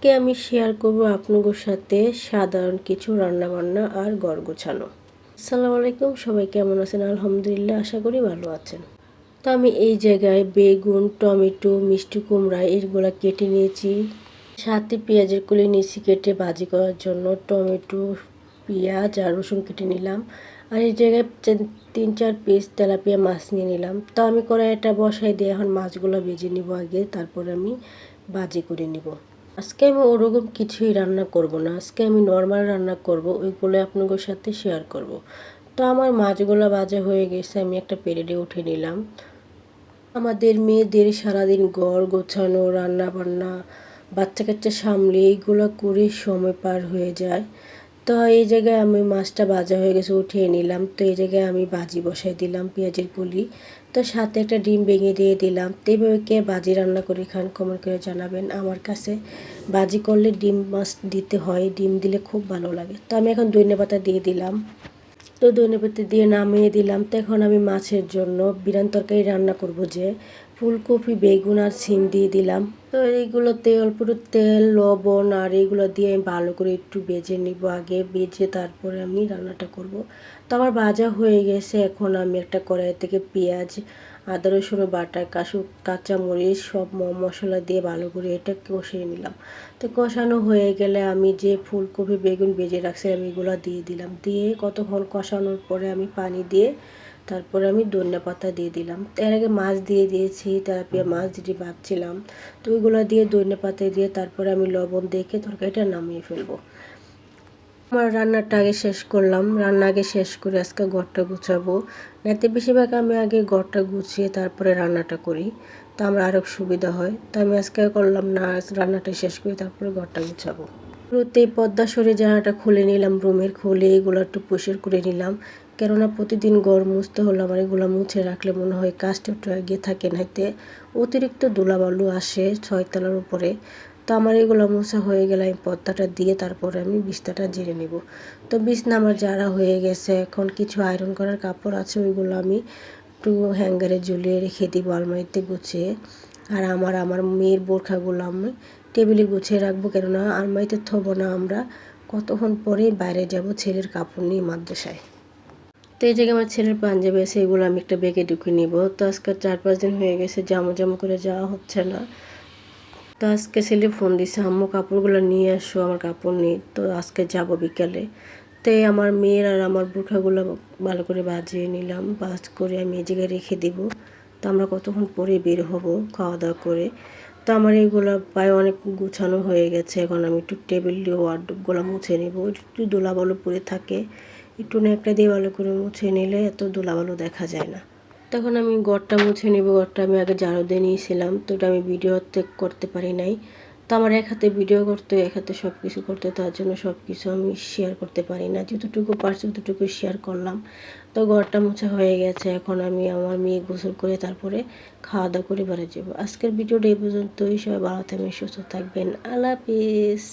আজকে আমি শেয়ার করব আপনাদের সাথে সাধারণ কিছু রান্নাবান্না আর ঘর গোছানো। আসসালামু আলাইকুম, সবাই কেমন আছেন? আলহামদুলিল্লাহ, আশা করি ভালো আছেন। তো আমি এই জায়গায় বেগুন, টমেটো, মিষ্টি কুমড়া এইগুলো কেটে নিয়েছি। সাথে পেঁয়াজের কুলি নিয়েছি কেটে ভাজি করার জন্য। টমেটো, পেঁয়াজ আর রসুন কেটে নিলাম। আর এই জায়গায় তিন চার পিস তেলাপিয়া মাছ নিয়ে নিলাম। তো আমি কড়াইটা বসাই দিয়ে এখন মাছগুলো ভেজে নিব আগে, তারপর আমি বাজি করে নিব। আজকে আমি ওরকম কিছুই রান্না করব না। আজকে আমি নর্মাল রান্না করব, ওইগুলো আপনাদের সাথে শেয়ার করব। তো আমার মাছগুলো বাজা হয়ে গেছে, আমি একটা পেরেডে উঠে নিলাম। আমাদের মেয়েদের সারাদিন ঘর গোছানো রান্না বান্না বাচ্চা কাচ্চা সামলে এইগুলো করে সময় পার হয়ে যায়। তো এই জায়গায় আমি মাছটা ভাজা হয়ে গেছে, উঠিয়ে নিলাম। তো এই জায়গায় আমি বাজি বসাই দিলাম, পেঁয়াজের পুলি। তো সাথে একটা ডিম ভেঙে দিয়ে দিলাম। তো এইভাবে কে বাজি রান্না করে খান কমেন্ট করে জানাবেন। আমার কাছে বাজি করলে ডিম মাছ দিতে হয়, ডিম দিলে খুব ভালো লাগে। তো আমি এখন দইনে পাতা দিয়ে দিলাম। তো দইনে পাতা দিয়ে নামিয়ে দিলাম। তো এখন আমি মাছের জন্য বিরান তরকারি রান্না করব যে ফুলকপি, বেগুন আর সিম দিয়ে দিলাম। তো এইগুলোতে অল্প তেল, লবণ আর এইগুলো দিয়ে আমি ভালো করে একটু বেজে নিব আগে। বেজে তারপরে আমি রান্নাটা করব। তো আমার ভাজা হয়ে গেছে। এখন আমি একটা কড়াই থেকে পেঁয়াজ, আদা, রসুন, বাটা কাশু কাঁচামরিচ সব মশলা দিয়ে ভালো করে এটা কষিয়ে নিলাম। তো কষানো হয়ে গেলে আমি যে ফুলকপি, বেগুন বেজে রাখছিলাম, এগুলো দিয়ে দিলাম। দিয়ে কতক্ষণ কষানোর পরে আমি পানি দিয়ে তারপরে আমি ধনিয়া পাতা দিয়ে দিলাম। এর আগে মাছ দিয়ে দিয়েছি তারপরে মাছ যেটি ভাবছিলাম। তো ওইগুলো দিয়ে ধনিয়া পাতা দিয়ে তারপরে আমি লবণ দেখে তরকারিটা নামিয়ে ফেলব। আমার রান্নাটা আগে শেষ করলাম। রান্না আগে শেষ করে আজকে ঘরটা গুছাবো। রাতে বেশিরভাগ আমি আগে ঘরটা গুছিয়ে তারপরে রান্নাটা করি। তা আমার আরও সুবিধা হয়। তা আমি আজকে করলাম না রান্নাটা শেষ করি তারপরে ঘরটা গুছাবো। রোতে পদ্মা সরে জানাটা খুলে নিলাম, রুমের খুলে এগুলো একটু পরিষ্কার করে নিলাম। কেননা প্রতিদিন গড় মুছতে হলে আমার এগুলো মুছে রাখলে মনে হয় কাজটা একটু এগিয়ে থাকে নাইতে। অতিরিক্ত ধুলাবালু আসে ছয়তলার উপরে। তো আমার এগুলো মোছা হয়ে গেলে আমি পর্দাটা দিয়ে তারপরে আমি বিছনাটা জেনে নেব। তো বিছনা আমার যারা হয়ে গেছে, এখন কিছু আয়রন করার কাপড় আছে, ওইগুলো আমি একটু হ্যাঙ্গারে ঝুলিয়ে রেখে দিব আলমারিতে গুছিয়ে। আর আমার আমার মেয়ের বোরখাগুলো আমি টেবিলে গুছিয়ে রাখব কেননা আলমারিতে থবো না আমরা। কতক্ষণ পরে বাইরে যাব ছেলের কাপড় নিয়ে মাদ্রাসায়? তো এই জায়গায় আমার ছেলের পাঞ্জাবি আছে, এগুলো আমি একটা বেগে ঢুকে নিব। তো আজকে চার পাঁচ দিন হয়ে গেছে, জামা জামা করে যাওয়া হচ্ছে না। তো আজকে ছেলে ফোন দিছে, আম্মু, কাপড়গুলো নিয়ে আসো, আমার কাপড় নেই। তো আজকে যাব বিকালে। তো আমার মেয়ের আর আমার বুখাগুলো ভালো করে বাজিয়ে নিলাম বাজ করে আমি এই জায়গায় রেখে দিব। তো আমরা কতক্ষণ পরে বের হব খাওয়া দাওয়া করে? তো আমার এইগুলো প্রায় অনেক গুছানো হয়ে গেছে। এখন আমি একটু টেবিল ওয়ার্ডগুলো মুছে নেব। একটু দোলাবালো পরে থাকে। একটু না একটা দিয়ে ভালো করে মুছে নিলে এত দোলাবালো দেখা যায় না। তখন আমি গড়টা মুছে নেব। গড়টা আমি আগে জারো দিয়ে নিয়েছিলাম। তো এটা আমি ভিডিওতে করতে পারি নাই। তো আমার এক হাতে ভিডিও করতে, এক হাতে সব কিছু করতে, তার জন্য সব কিছু আমি শেয়ার করতে পারি না। যতটুকু পারছি ততটুকু শেয়ার করলাম। তো ঘরটা মোছা হয়ে গেছে, এখন আমি আমার মেয়ে গোসল করে তারপরে খাওয়া দাওয়া করে বেড়ে যাব। আজকের ভিডিওটা এই পর্যন্তই, সবাই ভালো থাকবেন, সুস্থ থাকবেন। আল্লাহ হাফিজ।